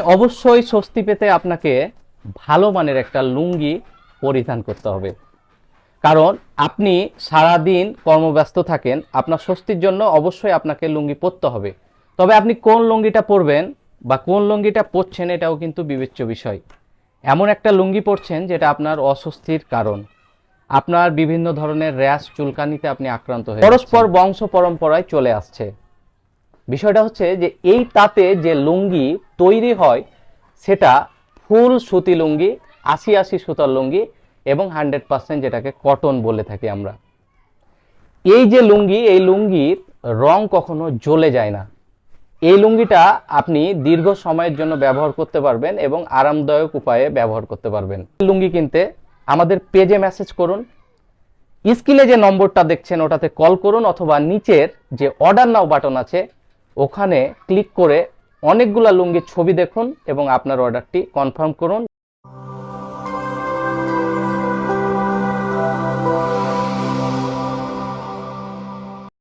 অবশ্যই স্বস্তি পেতে আপনাকে ভালো মানের একটা লুঙ্গি পরিধান করতে হবে। কারণ আপনি সারাদিন কর্মব্যস্ত থাকেন, আপনার স্বস্তির জন্য অবশ্যই আপনাকে লুঙ্গি পরতে হবে। তবে আপনি কোন লুঙ্গিটা পরবেন বা কোন লুঙ্গিটা পরছেন এটাও কিন্তু বিবেচ্য বিষয়। এমন একটা লুঙ্গি পরছেন যেটা আপনার অস্বস্তির কারণ। আপনার বিভিন্ন ধরনের র্যাশ চুলকানিতে আপনি আক্রান্ত হয়ে পরস্পর বংশ পরম্পরায় চলে আসছে। বিষয়টা হচ্ছে যে এই তাতে যে লুঙ্গি তৈরি হয়, সেটা ফুল সুতি লুঙ্গি, আশি আশি সুতার লুঙ্গি এবং হান্ড্রেড পার্সেন্ট যেটাকে কটন বলে থাকি আমরা। এই যে লুঙ্গি, এই লুঙ্গির রং কখনো জ্বলে যায় না। এই লুঙ্গিটা আপনি দীর্ঘ সময়ের জন্য ব্যবহার করতে পারবেন এবং আরামদায়ক উপায়ে ব্যবহার করতে পারবেন। লুঙ্গি কিনতে আমাদের পেজে মেসেজ করুন। স্ক্রিনে যে নম্বরটা দেখছেন, ওটাতে কল করুন অথবা নিচের যে অর্ডার নাও বাটন আছে ওখানে ক্লিক করে অনেকগুলা লুঙ্গির ছবি দেখুন এবং আপনার অর্ডারটি কনফার্ম করুন।